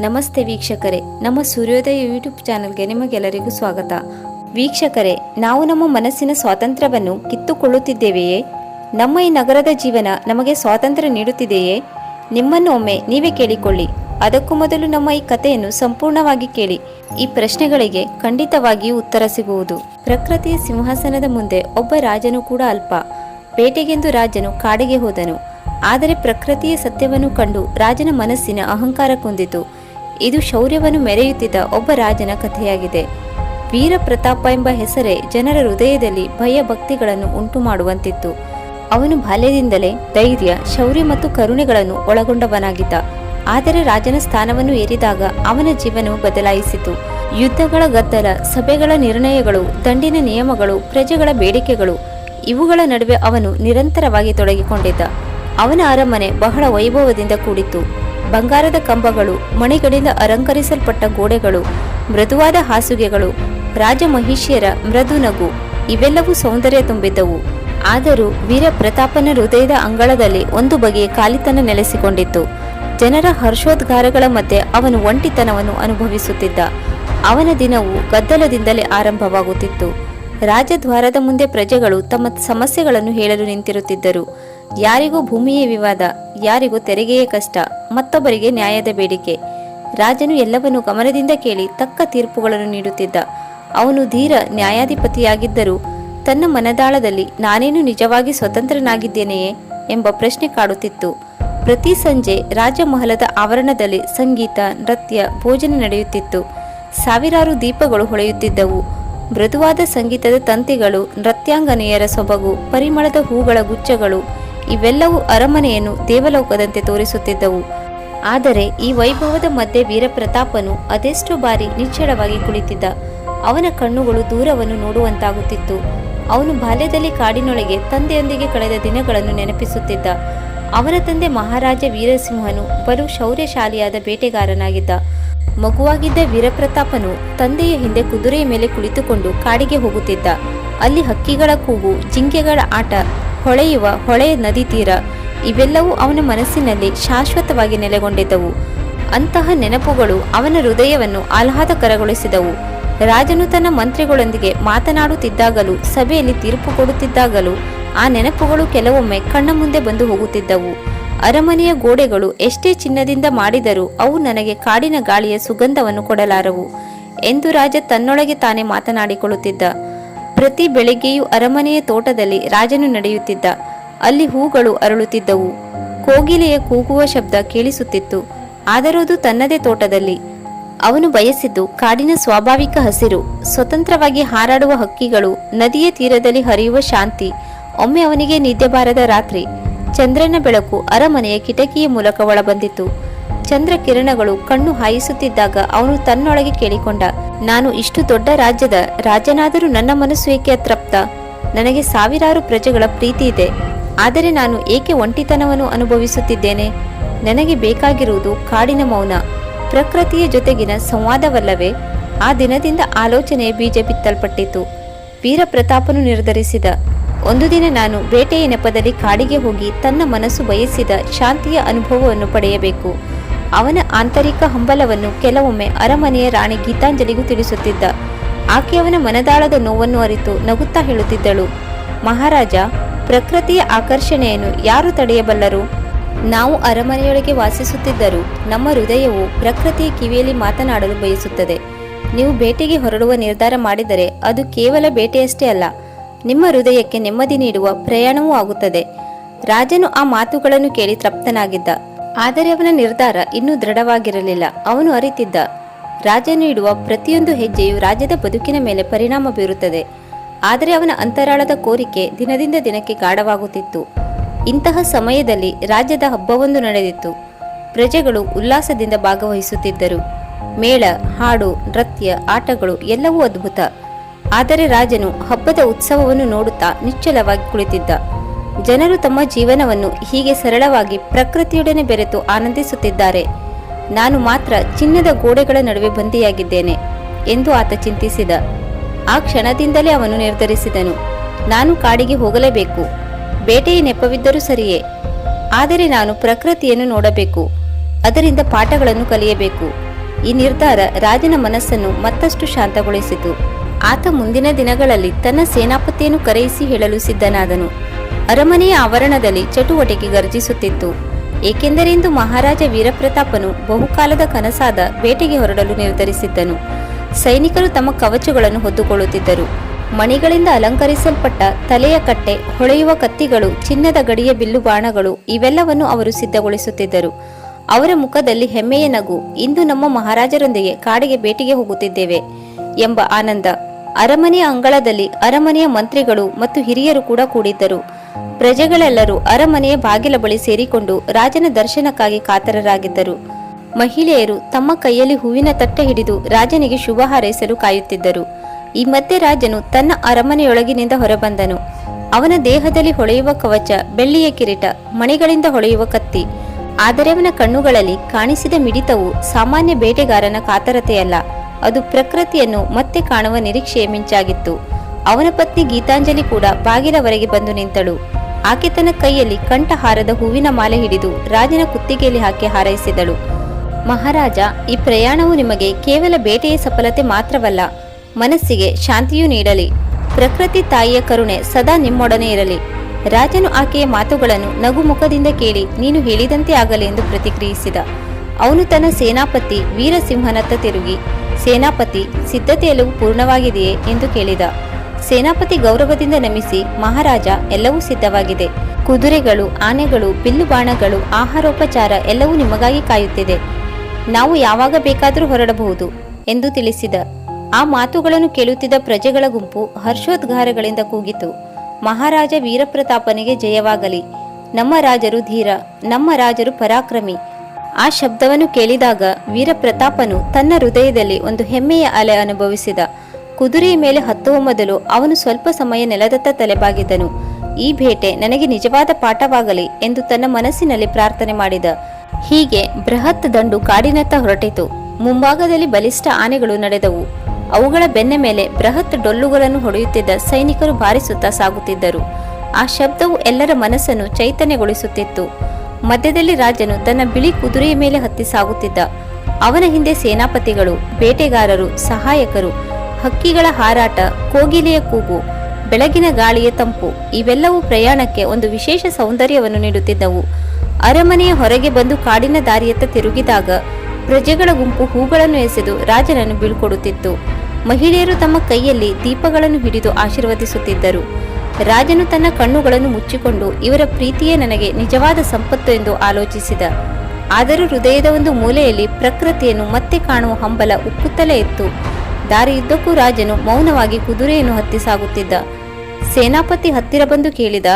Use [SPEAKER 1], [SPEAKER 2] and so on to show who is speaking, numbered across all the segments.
[SPEAKER 1] ನಮಸ್ತೆ ವೀಕ್ಷಕರೇ, ನಮ್ಮ ಸೂರ್ಯೋದಯ ಯೂಟ್ಯೂಬ್ ಚಾನೆಲ್ಗೆ ನಿಮಗೆಲ್ಲರಿಗೂ ಸ್ವಾಗತ. ವೀಕ್ಷಕರೇ, ನಾವು ನಮ್ಮ ಮನಸ್ಸಿನ ಸ್ವಾತಂತ್ರ್ಯವನ್ನು ಕಿತ್ತುಕೊಳ್ಳುತ್ತಿದ್ದೇವೆಯೇ? ನಮ್ಮ ಈ ನಗರದ ಜೀವನ ನಮಗೆ ಸ್ವಾತಂತ್ರ್ಯ ನೀಡುತ್ತಿದೆಯೇ? ನಿಮ್ಮನ್ನು ಒಮ್ಮೆ ನೀವೇ ಕೇಳಿಕೊಳ್ಳಿ. ಅದಕ್ಕೂ ಮೊದಲು ನಮ್ಮ ಈ ಕಥೆಯನ್ನು ಸಂಪೂರ್ಣವಾಗಿ ಕೇಳಿ. ಈ ಪ್ರಶ್ನೆಗಳಿಗೆ ಖಂಡಿತವಾಗಿಯೂ ಉತ್ತರ ಸಿಗುವುದು. ಪ್ರಕೃತಿಯ ಸಿಂಹಾಸನದ ಮುಂದೆ ಒಬ್ಬ ರಾಜನು ಕೂಡ ಅಲ್ಪ. ಬೇಟೆಗೆಂದು ರಾಜನು ಕಾಡಿಗೆ ಹೋದನು. ಆದರೆ ಪ್ರಕೃತಿಯ ಸತ್ಯವನ್ನು ಕಂಡು ರಾಜನ ಮನಸ್ಸಿನ ಅಹಂಕಾರ ಕುಂದಿತು. ಇದು ಶೌರ್ಯವನ್ನು ಮೆರೆಯುತ್ತಿದ್ದ ಒಬ್ಬ ರಾಜನ ಕಥೆಯಾಗಿದೆ. ವೀರ ಪ್ರತಾಪ ಎಂಬ ಹೆಸರೇ ಜನರ ಹೃದಯದಲ್ಲಿ ಭಯ ಭಕ್ತಿಗಳನ್ನು ಉಂಟು ಮಾಡುವಂತಿತ್ತು ಅವನು ಬಾಲ್ಯದಿಂದಲೇ ಧೈರ್ಯ, ಶೌರ್ಯ ಮತ್ತು ಕರುಣೆಗಳನ್ನು ಒಳಗೊಂಡವನಾಗಿದ್ದ. ಆದರೆ ರಾಜನ ಸ್ಥಾನವನ್ನು ಏರಿದಾಗ ಅವನ ಜೀವನವು ಬದಲಾಯಿಸಿತು. ಯುದ್ಧಗಳ ಗದ್ದಲ, ಸಭೆಗಳ ನಿರ್ಣಯಗಳು, ದಂಡಿನ ನಿಯಮಗಳು, ಪ್ರಜೆಗಳ ಬೇಡಿಕೆಗಳು, ಇವುಗಳ ನಡುವೆ ಅವನು ನಿರಂತರವಾಗಿ ತೊಡಗಿಕೊಂಡಿದ್ದ. ಅವನ ಅರಮನೆ ಬಹಳ ವೈಭವದಿಂದ ಕೂಡಿತ್ತು. ಬಂಗಾರದ ಕಂಬಗಳು, ಮಣಿಗಳಿಂದ ಅಲಂಕರಿಸಲ್ಪಟ್ಟ ಗೋಡೆಗಳು, ಮೃದುವಾದ ಹಾಸುಗೆಗಳು, ರಾಜಮಹಿಷಿಯರ ಮೃದು ನಗು, ಇವೆಲ್ಲವೂ ಸೌಂದರ್ಯ ತುಂಬಿದ್ದವು. ಆದರೂ ವೀರ ಪ್ರತಾಪನ ಹೃದಯದ ಅಂಗಳದಲ್ಲಿ ಒಂದು ಬಗೆಯ ಕಾಲಿತನ ನೆಲೆಸಿಕೊಂಡಿತ್ತು. ಜನರ ಹರ್ಷೋದ್ಗಾರಗಳ ಮಧ್ಯೆ ಅವನು ಒಂಟಿತನವನ್ನು ಅನುಭವಿಸುತ್ತಿದ್ದ. ಅವನ ದಿನವು ಗದ್ದಲದಿಂದಲೇ ಆರಂಭವಾಗುತ್ತಿತ್ತು. ರಾಜದ್ವಾರದ ಮುಂದೆ ಪ್ರಜೆಗಳು ತಮ್ಮ ಸಮಸ್ಯೆಗಳನ್ನು ಹೇಳಲು ನಿಂತಿರುತ್ತಿದ್ದರು. ಯಾರಿಗೂ ಭೂಮಿಯೇ ವಿವಾದ. ಯಾರಿಗೂ ತೆರಿಗೆಯೇ ಕಷ್ಟ, ಮತ್ತೊಬ್ಬರಿಗೆ ನ್ಯಾಯದ ಬೇಡಿಕೆ. ರಾಜನು ಎಲ್ಲವನ್ನೂ ಗಮನದಿಂದ ಕೇಳಿ ತಕ್ಕ ತೀರ್ಪುಗಳನ್ನು ನೀಡುತ್ತಿದ್ದ. ಅವನು ಧೀರ ನ್ಯಾಯಾಧಿಪತಿಯಾಗಿದ್ದರೂ ತನ್ನ ಮನದಾಳದಲ್ಲಿ ನಾನೇನು ನಿಜವಾಗಿ ಸ್ವತಂತ್ರನಾಗಿದ್ದೇನೆಯೇ ಎಂಬ ಪ್ರಶ್ನೆ ಕಾಡುತ್ತಿತ್ತು. ಪ್ರತಿ ಸಂಜೆ ರಾಜಮಹಲದ ಆವರಣದಲ್ಲಿ ಸಂಗೀತ, ನೃತ್ಯ, ಭೋಜನ ನಡೆಯುತ್ತಿತ್ತು. ಸಾವಿರಾರು ದೀಪಗಳು ಹೊಳೆಯುತ್ತಿದ್ದವು. ಮೃದುವಾದ ಸಂಗೀತದ ತಂತಿಗಳು, ನೃತ್ಯಾಂಗನೆಯರ ಸೊಬಗು, ಪರಿಮಳದ ಹೂಗಳ ಗುಚ್ಛಗಳು ಇವೆಲ್ಲವೂ ಅರಮನೆಯನ್ನು ದೇವಲೋಕದಂತೆ ತೋರಿಸುತ್ತಿದ್ದವು. ಆದರೆ ಈ ವೈಭವದ ಮಧ್ಯೆ ವೀರಪ್ರತಾಪನು ಅದೆಷ್ಟು ಬಾರಿ ನಿಚ್ಚಳವಾಗಿ ಕುಳಿತಿದ್ದ. ಅವನ ಕಣ್ಣುಗಳು ದೂರವನ್ನು ನೋಡುವಂತಾಗುತ್ತಿತ್ತು. ಅವನು ಬಾಲ್ಯದಲ್ಲಿ ಕಾಡಿನೊಳಗೆ ತಂದೆಯೊಂದಿಗೆ ಕಳೆದ ದಿನಗಳನ್ನು ನೆನಪಿಸುತ್ತಿದ್ದ. ಅವನ ತಂದೆ ಮಹಾರಾಜ ವೀರಸಿಂಹನು ಬಲು ಶೌರ್ಯಶಾಲಿಯಾದ ಬೇಟೆಗಾರನಾಗಿದ್ದ. ಮಗುವಾಗಿದ್ದ ವೀರಪ್ರತಾಪನು ತಂದೆಯ ಹಿಂದೆ ಕುದುರೆಯ ಮೇಲೆ ಕುಳಿತುಕೊಂಡು ಕಾಡಿಗೆ ಹೋಗುತ್ತಿದ್ದ. ಅಲ್ಲಿ ಹಕ್ಕಿಗಳ ಕೂಗು, ಜಿಂಕೆಗಳ ಆಟ ಹೊಳೆಯುವ ಹೊಳೆಯ ನದಿ ತೀರ. ಇವೆಲ್ಲವೂ ಅವನ ಮನಸ್ಸಿನಲ್ಲಿ ಶಾಶ್ವತವಾಗಿ ನೆಲೆಗೊಂಡಿದ್ದವು. ಅಂತಹ ನೆನಪುಗಳು ಅವನ ಹೃದಯವನ್ನು ಆಹ್ಲಾದಕರಗೊಳಿಸಿದವು. ರಾಜನು ತನ್ನ ಮಂತ್ರಿಗಳೊಂದಿಗೆ ಮಾತನಾಡುತ್ತಿದ್ದಾಗಲೂ, ಸಭೆಯಲ್ಲಿ ತೀರ್ಪು ಕೊಡುತ್ತಿದ್ದಾಗಲೂ ಆ ನೆನಪುಗಳು ಕೆಲವೊಮ್ಮೆ ಕಣ್ಣ ಮುಂದೆ ಬಂದು ಹೋಗುತ್ತಿದ್ದವು. ಅರಮನೆಯ ಗೋಡೆಗಳು ಎಷ್ಟೇ ಚಿನ್ನದಿಂದ ಮಾಡಿದರೂ ಅವು ನನಗೆ ಕಾಡಿನ ಗಾಳಿಯ ಸುಗಂಧವನ್ನು ಕೊಡಲಾರವು ಎಂದು ರಾಜ ತನ್ನೊಳಗೆ ತಾನೇ ಮಾತನಾಡಿಕೊಳ್ಳುತ್ತಿದ್ದ. ಪ್ರತಿ ಬೆಳಿಗ್ಗೆಯೂ ಅರಮನೆಯ ತೋಟದಲ್ಲಿ ರಾಜನು ನಡೆಯುತ್ತಿದ್ದ. ಅಲ್ಲಿ ಹೂಗಳು ಅರಳುತ್ತಿದ್ದವು. ಕೋಗಿಲೆಯ ಕೂಗುವ ಶಬ್ದ ಕೇಳಿಸುತ್ತಿತ್ತು. ಆದರೂ ಅದು ತನ್ನದೇ ತೋಟದಲ್ಲಿ. ಅವನು ಬಯಸಿದ್ದು ಕಾಡಿನ ಸ್ವಾಭಾವಿಕ ಹಸಿರು, ಸ್ವತಂತ್ರವಾಗಿ ಹಾರಾಡುವ ಹಕ್ಕಿಗಳು, ನದಿಯ ತೀರದಲ್ಲಿ ಹರಿಯುವ ಶಾಂತಿ, ಒಮ್ಮೆ ಅವನಿಗೆ ನಿದ್ದೆ ಬಾರದ ರಾತ್ರಿ. ಚಂದ್ರನ ಬೆಳಕು ಅರಮನೆಯ ಕಿಟಕಿಯ ಮೂಲಕ ಒಳಬಂದಿತು ಚಂದ್ರ ಕಿರಣಗಳು ಕಣ್ಣು ಹಾಯಿಸುತ್ತಿದ್ದಾಗ ಅವನು ತನ್ನೊಳಗೆ ಕೇಳಿಕೊಂಡ, ನಾನು ಇಷ್ಟು ದೊಡ್ಡ ರಾಜ್ಯದ ರಾಜನಾದರೂ ನನ್ನ ಮನಸ್ಸು ಏಕೆ ಅತೃಪ್ತ? ನನಗೆ ಸಾವಿರಾರು ಪ್ರಜೆಗಳ ಪ್ರೀತಿ ಇದೆ. ಆದರೆ ನಾನು ಏಕೆ ಒಂಟಿತನವನ್ನು ಅನುಭವಿಸುತ್ತಿದ್ದೇನೆ? ನನಗೆ ಬೇಕಾಗಿರುವುದು ಕಾಡಿನ ಮೌನ. ಪ್ರಕೃತಿಯ ಜೊತೆಗಿನ ಸಂವಾದವಲ್ಲವೇ? ಆ ದಿನದಿಂದ ಆಲೋಚನೆ ಬೀಜ ಬಿತ್ತಲ್ಪಟ್ಟಿತು ವೀರಪ್ರತಾಪನು ನಿರ್ಧರಿಸಿದ, ಒಂದು ದಿನ ನಾನು ಬೇಟೆಯ ನೆಪದಲ್ಲಿ ಕಾಡಿಗೆ ಹೋಗಿ ತನ್ನ ಮನಸ್ಸು ಬಯಸಿದ ಶಾಂತಿಯ ಅನುಭವವನ್ನು ಪಡೆಯಬೇಕು. ಅವನ ಆಂತರಿಕ ಹಂಬಲವನ್ನು ಕೆಲವೊಮ್ಮೆ ಅರಮನೆಯ ರಾಣಿ ಗೀತಾಂಜಲಿಗೂ ತಿಳಿಸುತ್ತಿದ್ದ. ಆಕೆ ಅವನ ಮನದಾಳದ ನೋವನ್ನು ಅರಿತು ನಗುತ್ತಾ ಹೇಳುತ್ತಿದ್ದಳು. ಮಹಾರಾಜ, ಪ್ರಕೃತಿಯ ಆಕರ್ಷಣೆಯನ್ನು ಯಾರು ತಡೆಯಬಲ್ಲರು? ನಾವು ಅರಮನೆಯೊಳಗೆ ವಾಸಿಸುತ್ತಿದ್ದರೂ ನಮ್ಮ ಹೃದಯವು ಪ್ರಕೃತಿಯ ಕಿವಿಯಲ್ಲಿ ಮಾತನಾಡಲು ಬಯಸುತ್ತದೆ. ನೀವು ಬೇಟೆಗೆ ಹೊರಡುವ ನಿರ್ಧಾರ ಮಾಡಿದರೆ ಅದು ಕೇವಲ ಬೇಟೆಯಷ್ಟೇ ಅಲ್ಲ, ನಿಮ್ಮ ಹೃದಯಕ್ಕೆ ನೆಮ್ಮದಿ ನೀಡುವ ಪ್ರಯಾಣವೂ ಆಗುತ್ತದೆ. ರಾಜನು ಆ ಮಾತುಗಳನ್ನು ಕೇಳಿ ತೃಪ್ತನಾಗಿದ್ದ. ಆದರೆ ಅವನ ನಿರ್ಧಾರ ಇನ್ನೂ ದೃಢವಾಗಿರಲಿಲ್ಲ. ಅವನು ಅರಿತಿದ್ದ ರಾಜ ನೀಡುವ ಪ್ರತಿಯೊಂದು ಹೆಜ್ಜೆಯು ರಾಜ್ಯದ ಬದುಕಿನ ಮೇಲೆ ಪರಿಣಾಮ ಬೀರುತ್ತದೆ. ಆದರೆ ಅವನ ಅಂತರಾಳದ ಕೋರಿಕೆ ದಿನದಿಂದ ದಿನಕ್ಕೆ ಗಾಢವಾಗುತ್ತಿತ್ತು. ಇಂತಹ ಸಮಯದಲ್ಲಿ ರಾಜ್ಯದ ಹಬ್ಬವೊಂದು ನಡೆದಿತ್ತು. ಪ್ರಜೆಗಳು ಉಲ್ಲಾಸದಿಂದ ಭಾಗವಹಿಸುತ್ತಿದ್ದರು. ಮೇಳ, ಹಾಡು, ನೃತ್ಯ, ಆಟಗಳು ಎಲ್ಲವೂ ಅದ್ಭುತ. ಆದರೆ ರಾಜನು ಹಬ್ಬದ ಉತ್ಸವವನ್ನು ನೋಡುತ್ತಾ ನಿಶ್ಚಲವಾಗಿ ಕುಳಿತಿದ್ದ. ಜನರು ತಮ್ಮ ಜೀವನವನ್ನು ಹೀಗೆ ಸರಳವಾಗಿ ಪ್ರಕೃತಿಯೊಡನೆ ಬೆರೆತು ಆನಂದಿಸುತ್ತಿದ್ದಾರೆ. ನಾನು ಮಾತ್ರ ಚಿನ್ನದ ಗೋಡೆಗಳ ನಡುವೆ ಬಂದಿಯಾಗಿದ್ದೇನೆ ಎಂದು ಆತ ಚಿಂತಿಸಿದ. ಆ ಕ್ಷಣದಿಂದಲೇ ಅವನು ನಿರ್ಧರಿಸಿದನು. ನಾನು ಕಾಡಿಗೆ ಹೋಗಲೇಬೇಕು. ಬೇಟೆಯ ನೆಪವಿದ್ದರೂ ಸರಿಯೇ. ಆದರೆ ನಾನು ಪ್ರಕೃತಿಯನ್ನು ನೋಡಬೇಕು. ಅದರಿಂದ ಪಾಠಗಳನ್ನು ಕಲಿಯಬೇಕು. ಈ ನಿರ್ಧಾರ ರಾಜನ ಮನಸ್ಸನ್ನು ಮತ್ತಷ್ಟು ಶಾಂತಗೊಳಿಸಿತು. ಆತ ಮುಂದಿನ ದಿನಗಳಲ್ಲಿ ತನ್ನ ಸೇನಾಪತಿಯನ್ನು ಕರೆಯಿಸಿ ಹೇಳಲು ಸಿದ್ಧನಾದನು. ಅರಮನೆಯ ಆವರಣದಲ್ಲಿ ಚಟುವಟಿಕೆ ಗರ್ಜಿಸುತ್ತಿತ್ತು ಏಕೆಂದರೆ ಇಂದು ಮಹಾರಾಜ ವೀರಪ್ರತಾಪನು ಬಹುಕಾಲದ ಕನಸಾದ ಬೇಟೆಗೆ ಹೊರಡಲು ನಿರ್ಧರಿಸಿದ್ದನು. ಸೈನಿಕರು ತಮ್ಮ ಕವಚಗಳನ್ನು ಹೊದ್ದುಕೊಳ್ಳುತ್ತಿದ್ದರು. ಮಣಿಗಳಿಂದ ಅಲಂಕರಿಸಲ್ಪಟ್ಟ ತಲೆಯ ಕಟ್ಟೆ, ಹೊಳೆಯುವ ಕತ್ತಿಗಳು, ಚಿನ್ನದ ಗಡಿಯ ಬಿಲ್ಲು ಬಾಣಗಳು ಇವೆಲ್ಲವನ್ನು ಅವರು ಸಿದ್ಧಗೊಳಿಸುತ್ತಿದ್ದರು. ಅವರ ಮುಖದಲ್ಲಿ ಹೆಮ್ಮೆಯ ನಗು, ಇಂದು ನಮ್ಮ ಮಹಾರಾಜರೊಂದಿಗೆ ಕಾಡಿಗೆ ಭೇಟಿಗೆ ಹೋಗುತ್ತಿದ್ದೇವೆ ಎಂಬ ಆನಂದ. ಅರಮನೆಯ ಅಂಗಳದಲ್ಲಿ ಅರಮನೆಯ ಮಂತ್ರಿಗಳು ಮತ್ತು ಹಿರಿಯರು ಕೂಡ ಕೂಡಿದ್ದರು. ಪ್ರಜೆಗಳೆಲ್ಲರೂ ಅರಮನೆಯ ಬಾಗಿಲ ಬಳಿ ಸೇರಿಕೊಂಡು ರಾಜನ ದರ್ಶನಕ್ಕಾಗಿ ಕಾತರರಾಗಿದ್ದರು. ಮಹಿಳೆಯರು ತಮ್ಮ ಕೈಯಲ್ಲಿ ಹೂವಿನ ತಟ್ಟೆ ಹಿಡಿದು ರಾಜನಿಗೆ ಶುಭ ಹಾರೈಸಲು ಕಾಯುತ್ತಿದ್ದರು. ಈ ಮಧ್ಯೆ ರಾಜನು ತನ್ನ ಅರಮನೆಯೊಳಗಿನಿಂದ ಹೊರಬಂದನು. ಅವನ ದೇಹದಲ್ಲಿ ಹೊಳೆಯುವ ಕವಚ, ಬೆಳ್ಳಿಯ ಕಿರೀಟ, ಮಣಿಗಳಿಂದ ಹೊಳೆಯುವ ಕತ್ತಿ ಆದರೆ ಅವನ ಕಣ್ಣುಗಳಲ್ಲಿ ಕಾಣಿಸಿದ ಮಿಡಿತವು ಸಾಮಾನ್ಯ ಬೇಟೆಗಾರನ ಕಾತರತೆಯಲ್ಲ, ಅದು ಪ್ರಕೃತಿಯನ್ನು ಮತ್ತೆ ಕಾಣುವ ನಿರೀಕ್ಷೆಯ ಮಿಂಚಾಗಿತ್ತು. ಅವನ ಪತ್ನಿ ಗೀತಾಂಜಲಿ ಕೂಡ ಬಾಗಿಲವರೆಗೆ ಬಂದು ನಿಂತಳು. ಆಕೆ ತನ್ನ ಕೈಯಲ್ಲಿ ಕಂಠಹಾರದ ಹೂವಿನ ಮಾಲೆ ಹಿಡಿದು ರಾಜನ ಕುತ್ತಿಗೆಯಲ್ಲಿ ಹಾಕಿ ಹಾರೈಸಿದಳು. ಮಹಾರಾಜ, ಈ ಪ್ರಯಾಣವು ನಿಮಗೆ ಕೇವಲ ಬೇಟೆಯ ಸಫಲತೆ ಮಾತ್ರವಲ್ಲ, ಮನಸ್ಸಿಗೆ ಶಾಂತಿಯೂ ನೀಡಲಿ. ಪ್ರಕೃತಿ ತಾಯಿಯ ಕರುಣೆ ಸದಾ ನಿಮ್ಮೊಡನೆ ಇರಲಿ. ರಾಜನು ಆಕೆಯ ಮಾತುಗಳನ್ನು ನಗುಮುಖದಿಂದ ಕೇಳಿ ನೀನು ಹೇಳಿದಂತೆ ಆಗಲಿ ಎಂದು ಪ್ರತಿಕ್ರಿಯಿಸಿದ. ಅವನು ತನ್ನ ಸೇನಾಪತಿ ವೀರಸಿಂಹನತ್ತ ತಿರುಗಿ, ಸೇನಾಪತಿ ಸಿದ್ಧತೆಯೆಲ್ಲವೂ ಪೂರ್ಣವಾಗಿದೆಯೇ? ಎಂದು ಕೇಳಿದ. ಸೇನಾಪತಿ ಗೌರವದಿಂದ ನಮಿಸಿ ಮಹಾರಾಜ ಎಲ್ಲವೂ ಸಿದ್ಧವಾಗಿದೆ. ಕುದುರೆಗಳು, ಆನೆಗಳು ಬಿಲ್ಲು ಬಾಣಗಳು ಆಹಾರೋಪಚಾರ ಎಲ್ಲವೂ ನಿಮಗಾಗಿ ಕಾಯುತ್ತಿದೆ. ನಾವು ಯಾವಾಗ ಬೇಕಾದರೂ ಹೊರಡಬಹುದು ಎಂದು ತಿಳಿಸಿದ. ಆ ಮಾತುಗಳನ್ನು ಕೇಳುತ್ತಿದ್ದ ಪ್ರಜೆಗಳ ಗುಂಪು ಹರ್ಷೋದ್ಗಾರಗಳಿಂದ ಕೂಗಿತು. ಮಹಾರಾಜ ವೀರಪ್ರತಾಪನಿಗೆ ಜಯವಾಗಲಿ. ನಮ್ಮ ರಾಜರು ಧೀರ, ನಮ್ಮ ರಾಜರು ಪರಾಕ್ರಮಿ. ಆ ಶಬ್ದವನ್ನು ಕೇಳಿದಾಗ ವೀರಪ್ರತಾಪನು ತನ್ನ ಹೃದಯದಲ್ಲಿ ಒಂದು ಹೆಮ್ಮೆಯ ಅಲೆ ಅನುಭವಿಸಿದ. ಕುದುರೆಯ ಮೇಲೆ ಹತ್ತುವ ಮೊದಲು ಅವನು ಸ್ವಲ್ಪ ಸಮಯ ನೆಲದತ್ತ ತಲೆಬಾಗಿದ್ದನು ಈ ಭೇಟೆ ನನಗೆ ನಿಜವಾದ ಪಾಠವಾಗಲಿ ಎಂದು ತನ್ನ ಮನಸ್ಸಿನಲ್ಲಿ ಪ್ರಾರ್ಥನೆ ಮಾಡಿದ. ಹೀಗೆ ಬೃಹತ್ ದಂಡು ಕಾಡಿನತ್ತ ಹೊರಟಿತು. ಮುಂಭಾಗದಲ್ಲಿ ಬಲಿಷ್ಠ ಆನೆಗಳು ನಡೆದವು. ಅವುಗಳ ಬೆನ್ನ ಮೇಲೆ ಬೃಹತ್ ಡೊಲ್ಲುಗಳನ್ನು ಹೊಡೆಯುತ್ತಿದ್ದ ಸೈನಿಕರು ಬಾರಿಸುತ್ತಾ ಸಾಗುತ್ತಿದ್ದರು. ಆ ಶಬ್ದವು ಎಲ್ಲರ ಮನಸ್ಸನ್ನು ಚೈತನ್ಯಗೊಳಿಸುತ್ತಿತ್ತು. ಮಧ್ಯದಲ್ಲಿ ರಾಜನು ತನ್ನ ಬಿಳಿ ಕುದುರೆಯ ಮೇಲೆ ಹತ್ತಿ ಸಾಗುತ್ತಿದ್ದ. ಅವನ ಹಿಂದೆ ಸೇನಾಪತಿಗಳು, ಬೇಟೆಗಾರರು, ಸಹಾಯಕರು ಹಕ್ಕಿಗಳ ಹಾರಾಟ, ಕೋಗಿಲೆಯ ಕೂಗು, ಬೆಳಗಿನ ಗಾಳಿಯ ತಂಪು ಇವೆಲ್ಲವೂ ಪ್ರಯಾಣಕ್ಕೆ ಒಂದು ವಿಶೇಷ ಸೌಂದರ್ಯವನ್ನು ನೀಡುತ್ತಿದ್ದವು. ಅರಮನೆಯ ಹೊರಗೆ ಬಂದು ಕಾಡಿನ ದಾರಿಯತ್ತ ತಿರುಗಿದಾಗ ಪ್ರಜೆಗಳ ಗುಂಪು ಹೂಗಳನ್ನು ಎಸೆದು ರಾಜನನ್ನು ಬೀಳ್ಕೊಡುತ್ತಿತ್ತು. ಮಹಿಳೆಯರು ತಮ್ಮ ಕೈಯಲ್ಲಿ ದೀಪಗಳನ್ನು ಹಿಡಿದು ಆಶೀರ್ವದಿಸುತ್ತಿದ್ದರು. ರಾಜನು ತನ್ನ ಕಣ್ಣುಗಳನ್ನು ಮುಚ್ಚಿಕೊಂಡು, ಇವರ ಪ್ರೀತಿಯೇ ನನಗೆ ನಿಜವಾದ ಸಂಪತ್ತು ಎಂದು ಆಲೋಚಿಸಿದ. ಆದರೂ ಹೃದಯದ ಒಂದು ಮೂಲೆಯಲ್ಲಿ ಪ್ರಕೃತಿಯನ್ನು ಮತ್ತೆ ಕಾಣುವ ಹಂಬಲ ಉಕ್ಕುತ್ತಲೇ ಇತ್ತು. ದಾರಿಯುದ್ದಕ್ಕೂ ರಾಜನು ಮೌನವಾಗಿ ಕುದುರೆಯನ್ನು ಹತ್ತಿ ಸಾಗುತ್ತಿದ್ದ. ಸೇನಾಪತಿ ಹತ್ತಿರ ಬಂದು ಕೇಳಿದ,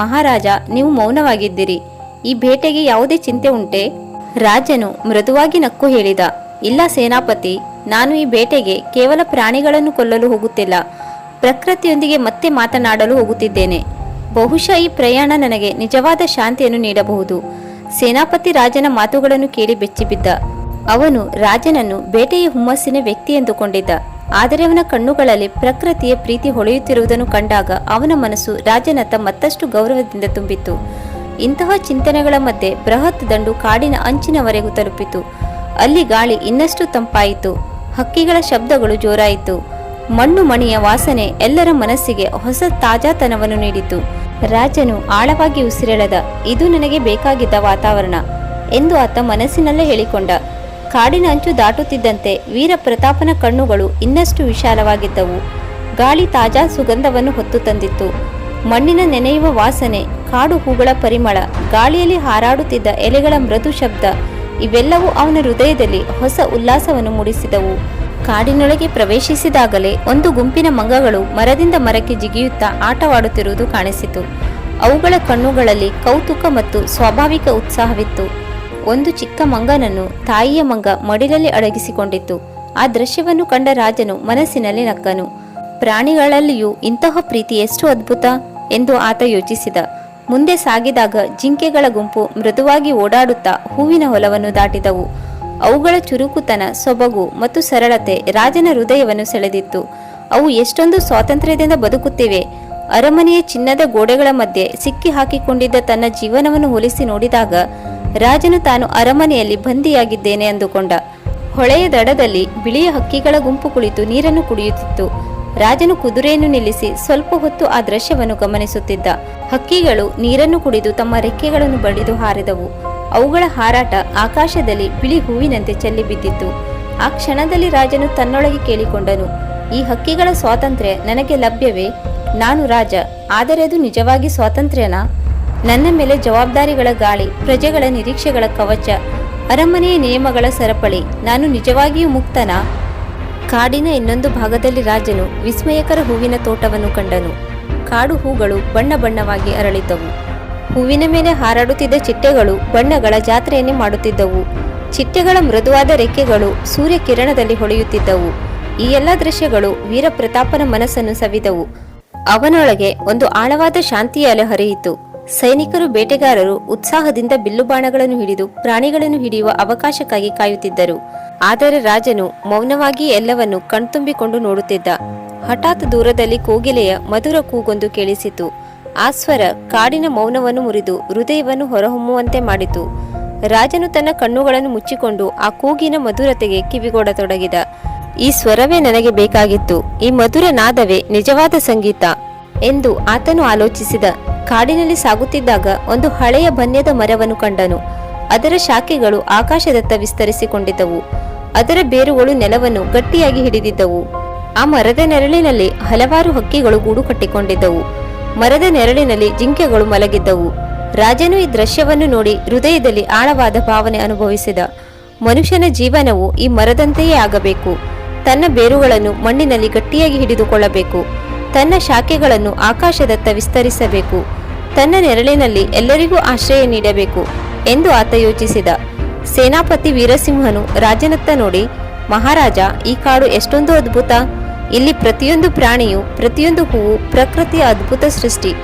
[SPEAKER 1] ಮಹಾರಾಜ, ನೀವು ಮೌನವಾಗಿದ್ದೀರಿ. ಈ ಬೇಟೆಗೆ ಯಾವುದೇ ಚಿಂತೆ ಉಂಟೆ? ರಾಜನು ಮೃದುವಾಗಿ ನಕ್ಕು ಹೇಳಿದ, ಇಲ್ಲ ಸೇನಾಪತಿ, ನಾನು ಈ ಬೇಟೆಗೆ ಕೇವಲ ಪ್ರಾಣಿಗಳನ್ನು ಕೊಲ್ಲಲು ಹೋಗುತ್ತಿಲ್ಲ. ಪ್ರಕೃತಿಯೊಂದಿಗೆ ಮತ್ತೆ ಮಾತನಾಡಲು ಹೋಗುತ್ತಿದ್ದೇನೆ. ಬಹುಶಃ ಈ ಪ್ರಯಾಣ ನನಗೆ ನಿಜವಾದ ಶಾಂತಿಯನ್ನು ನೀಡಬಹುದು. ಸೇನಾಪತಿ ರಾಜನ ಮಾತುಗಳನ್ನು ಕೇಳಿ ಬೆಚ್ಚಿಬಿದ್ದ ಅವನು ರಾಜನನ್ನು ಬೇಟೆಯ ಹುಮ್ಮಸ್ಸಿನ ವ್ಯಕ್ತಿ ಎಂದುಕೊಂಡಿದ್ದ. ಆದರೆ ಅವನ ಕಣ್ಣುಗಳಲ್ಲಿ ಪ್ರಕೃತಿಯ ಪ್ರೀತಿ ಹೊಳೆಯುತ್ತಿರುವುದನ್ನು ಕಂಡಾಗ ಅವನ ಮನಸ್ಸು ರಾಜನತ್ತ ಮತ್ತಷ್ಟು ಗೌರವದಿಂದ ತುಂಬಿತು ಇಂತಹ ಚಿಂತನೆಗಳ ಮಧ್ಯೆ ಬೃಹತ್ ದಂಡು ಕಾಡಿನ ಅಂಚಿನವರೆಗೂ ತಲುಪಿತು. ಅಲ್ಲಿ ಗಾಳಿ ಇನ್ನಷ್ಟು ತಂಪಾಯಿತು. ಹಕ್ಕಿಗಳ ಶಬ್ದಗಳು ಜೋರಾಯಿತು. ಮಣ್ಣು ಮಣಿಯ ವಾಸನೆ ಎಲ್ಲರ ಮನಸ್ಸಿಗೆ ಹೊಸ ತಾಜಾತನವನ್ನು ನೀಡಿತು. ರಾಜನು ಆಳವಾಗಿ ಉಸಿರೆಳೆದ, ಇದು ನನಗೆ ಬೇಕಾಗಿದ್ದ ವಾತಾವರಣ ಎಂದು ಆತ ಮನಸ್ಸಿನಲ್ಲೇ ಹೇಳಿಕೊಂಡ. ಕಾಡಿನ ಅಂಚು ದಾಟುತ್ತಿದ್ದಂತೆ ವೀರ ಪ್ರತಾಪನ ಕಣ್ಣುಗಳು ಇನ್ನಷ್ಟು ವಿಶಾಲವಾಗಿದ್ದವು. ಗಾಳಿ ತಾಜಾ ಸುಗಂಧವನ್ನು ಹೊತ್ತು ತಂದಿತ್ತು. ಮಣ್ಣಿನ ನೆನೆಯುವ ವಾಸನೆ, ಕಾಡು ಹೂಗಳ ಪರಿಮಳ, ಗಾಳಿಯಲ್ಲಿ ಹಾರಾಡುತ್ತಿದ್ದ ಎಲೆಗಳ ಮೃದು ಶಬ್ದ, ಇವೆಲ್ಲವೂ ಅವನ ಹೃದಯದಲ್ಲಿ ಹೊಸ ಉಲ್ಲಾಸವನ್ನು ಮೂಡಿಸಿದವು. ಕಾಡಿನೊಳಗೆ ಪ್ರವೇಶಿಸಿದಾಗಲೇ ಒಂದು ಗುಂಪಿನ ಮಂಗಗಳು ಮರದಿಂದ ಮರಕ್ಕೆ ಜಿಗಿಯುತ್ತಾ ಆಟವಾಡುತ್ತಿರುವುದು ಕಾಣಿಸಿತು. ಅವುಗಳ ಕಣ್ಣುಗಳಲ್ಲಿ ಕೌತುಕ ಮತ್ತು ಸ್ವಾಭಾವಿಕ ಉತ್ಸಾಹವಿತ್ತು. ಒಂದು ಚಿಕ್ಕ ಮಂಗನನ್ನು ತಾಯಿಯ ಮಂಗ ಮಡಿಲಲ್ಲಿ ಅಡಗಿಸಿಕೊಂಡಿತ್ತು. ಆ ದೃಶ್ಯವನ್ನು ಕಂಡ ರಾಜನು ಮನಸ್ಸಿನಲ್ಲಿ ನಕ್ಕನು. ಪ್ರಾಣಿಗಳಲ್ಲಿಯೂ ಇಂತಹ ಪ್ರೀತಿ ಎಷ್ಟು ಅದ್ಭುತ ಎಂದು ಆತ ಯೋಚಿಸಿದ. ಮುಂದೆ ಸಾಗಿದಾಗ ಜಿಂಕೆಗಳ ಗುಂಪು ಮೃದುವಾಗಿ ಓಡಾಡುತ್ತಾ ಹೂವಿನ ಹೊಲವನ್ನು ದಾಟಿದವು. ಅವುಗಳ ಚುರುಕುತನ, ಸೊಬಗು ಮತ್ತು ಸರಳತೆ ರಾಜನ ಹೃದಯವನ್ನು ಸೆಳೆದಿತ್ತು. ಅವು ಎಷ್ಟೊಂದು ಸ್ವಾತಂತ್ರ್ಯದಿಂದ ಬದುಕುತ್ತಿವೆ. ಅರಮನೆಯ ಚಿನ್ನದ ಗೋಡೆಗಳ ಮಧ್ಯೆ ಸಿಕ್ಕಿ ಹಾಕಿಕೊಂಡಿದ್ದ ತನ್ನ ಜೀವನವನ್ನು ಹೋಲಿಸಿ ನೋಡಿದಾಗ ರಾಜನು ತಾನು ಅರಮನೆಯಲ್ಲಿ ಬಂದಿಯಾಗಿದ್ದೇನೆ ಅಂದುಕೊಂಡ. ಹೊಳೆಯ ದಡದಲ್ಲಿ ಬಿಳಿಯ ಹಕ್ಕಿಗಳ ಗುಂಪು ಕುಳಿತು ನೀರನ್ನು ಕುಡಿಯುತ್ತಿತ್ತು. ರಾಜನು ಕುದುರೆಯನ್ನು ನಿಲ್ಲಿಸಿ ಸ್ವಲ್ಪ ಹೊತ್ತು ಆ ದೃಶ್ಯವನ್ನು ಗಮನಿಸುತ್ತಿದ್ದ. ಹಕ್ಕಿಗಳು ನೀರನ್ನು ಕುಡಿದು ತಮ್ಮ ರೆಕ್ಕೆಗಳನ್ನು ಬಡಿದು ಹಾರಿದವು. ಅವುಗಳ ಹಾರಾಟ ಆಕಾಶದಲ್ಲಿ ಬಿಳಿ ಹೂವಿನಂತೆ ಚೆಲ್ಲಿ ಬಿದ್ದಿತ್ತು. ಆ ಕ್ಷಣದಲ್ಲಿ ರಾಜನು ತನ್ನೊಳಗೆ ಕೇಳಿಕೊಂಡನು, ಈ ಹಕ್ಕಿಗಳ ಸ್ವಾತಂತ್ರ್ಯ ನನಗೆ ಲಭ್ಯವೇ? ನಾನು ರಾಜ, ಆದರೆ ಅದು ನಿಜವಾಗಿ ಸ್ವಾತಂತ್ರ್ಯನಾ? ನನ್ನ ಮೇಲೆ ಜವಾಬ್ದಾರಿಗಳ ಗಾಳಿ, ಪ್ರಜೆಗಳ ನಿರೀಕ್ಷೆಗಳ ಕವಚ, ಅರಮನೆಯ ನಿಯಮಗಳ ಸರಪಳಿ, ನಾನು ನಿಜವಾಗಿಯೂ ಮುಕ್ತನಾ? ಕಾಡಿನ ಇನ್ನೊಂದು ಭಾಗದಲ್ಲಿ ರಾಜನು ವಿಸ್ಮಯಕರ ಹೂವಿನ ತೋಟವನ್ನು ಕಂಡನು. ಕಾಡು ಹೂಗಳು ಬಣ್ಣ ಬಣ್ಣವಾಗಿ ಅರಳಿದ್ದವು. ಹೂವಿನ ಮೇಲೆ ಹಾರಾಡುತ್ತಿದ್ದ ಚಿಟ್ಟೆಗಳು ಬಣ್ಣಗಳ ಜಾತ್ರೆಯನ್ನೇ ಮಾಡುತ್ತಿದ್ದವು. ಚಿಟ್ಟೆಗಳ ಮೃದುವಾದ ರೆಕ್ಕೆಗಳು ಸೂರ್ಯ ಕಿರಣದಲ್ಲಿ ಹೊಳೆಯುತ್ತಿದ್ದವು. ಈ ಎಲ್ಲ ದೃಶ್ಯಗಳು ವೀರಪ್ರತಾಪನ ಮನಸ್ಸನ್ನು ಸವಿದವು. ಅವನೊಳಗೆ ಒಂದು ಆಳವಾದ ಶಾಂತಿಯ ಅಲೆ ಹರಿಯಿತು. ಸೈನಿಕರು ಬೇಟೆಗಾರರು ಉತ್ಸಾಹದಿಂದ ಬಿಲ್ಲುಬಾಣಗಳನ್ನು ಹಿಡಿದು ಪ್ರಾಣಿಗಳನ್ನು ಹಿಡಿಯುವ ಅವಕಾಶಕ್ಕಾಗಿ ಕಾಯುತ್ತಿದ್ದರು. ಆದರೆ ರಾಜನು ಮೌನವಾಗಿ ಎಲ್ಲವನ್ನು ಕಣ್ತುಂಬಿಕೊಂಡು ನೋಡುತ್ತಿದ್ದ. ಹಠಾತ್ ದೂರದಲ್ಲಿ ಕೋಗಿಲೆಯ ಮಧುರ ಕೂಗೊಂದು ಕೇಳಿಸಿತು. ಆ ಸ್ವರ ಕಾಡಿನ ಮೌನವನ್ನು ಮುರಿದು ಹೃದಯವನ್ನು ಹೊರಹೊಮ್ಮುವಂತೆ ಮಾಡಿತು. ರಾಜನು ತನ್ನ ಕಣ್ಣುಗಳನ್ನು ಮುಚ್ಚಿಕೊಂಡು ಆ ಕೂಗಿನ ಮಧುರತೆಗೆ ಕಿವಿಗೊಡತೊಡಗಿದ. ಈ ಸ್ವರವೇ ನನಗೆ ಬೇಕಾಗಿತ್ತು. ಈ ಮಧುರ ನಾದವೇ ನಿಜವಾದ ಸಂಗೀತ. ಎಂದು ಆತನು ಆಲೋಚಿಸಿದ. ಕಾಡಿನಲ್ಲಿ ಸಾಗುತ್ತಿದ್ದಾಗ ಒಂದು ಹಳೆಯ ಬನ್ಯದ ಮರವನ್ನು ಕಂಡನು. ಅದರ ಶಾಖೆಗಳು ಆಕಾಶದತ್ತ ವಿಸ್ತರಿಸಿಕೊಂಡಿದ್ದವು. ಅದರ ಬೇರುಗಳು ನೆಲವನ್ನು ಗಟ್ಟಿಯಾಗಿ ಹಿಡಿದಿದ್ದವು. ಆ ಮರದ ನೆರಳಿನಲ್ಲಿ ಹಲವಾರು ಹಕ್ಕಿಗಳು ಗೂಡು ಕಟ್ಟಿಕೊಂಡಿದ್ದವು. ಮರದ ನೆರಳಿನಲ್ಲಿ ಜಿಂಕೆಗಳು ಮಲಗಿದ್ದವು. ರಾಜನು ಈ ದೃಶ್ಯವನ್ನು ನೋಡಿ ಹೃದಯದಲ್ಲಿ ಆಳವಾದ ಭಾವನೆ ಅನುಭವಿಸಿದ. ಮನುಷ್ಯನ ಜೀವನವು ಈ ಮರದಂತೆಯೇ ಆಗಬೇಕು. ತನ್ನ ಬೇರುಗಳನ್ನು ಮಣ್ಣಿನಲ್ಲಿ ಗಟ್ಟಿಯಾಗಿ ಹಿಡಿದುಕೊಳ್ಳಬೇಕು. ತನ್ನ ಶಾಖೆಗಳನ್ನು ಆಕಾಶದತ್ತ ವಿಸ್ತರಿಸಬೇಕು. ತನ್ನ ನೆರಳಿನಲ್ಲಿ ಎಲ್ಲರಿಗೂ ಆಶ್ರಯ ನೀಡಬೇಕು ಎಂದು ಆತ ಯೋಚಿಸಿದ. ಸೇನಾಪತಿ ವೀರಸಿಂಹನು ರಾಜನತ್ತ ನೋಡಿ, ಮಹಾರಾಜ, ಈ ಕಾಡು ಎಷ್ಟೊಂದು ಅದ್ಭುತ. ಇಲ್ಲಿ ಪ್ರತಿಯೊಂದು ಪ್ರಾಣಿಯು, ಪ್ರತಿಯೊಂದು ಹೂವು ಪ್ರಕೃತಿಯ ಅದ್ಭುತ ಸೃಷ್ಟಿ.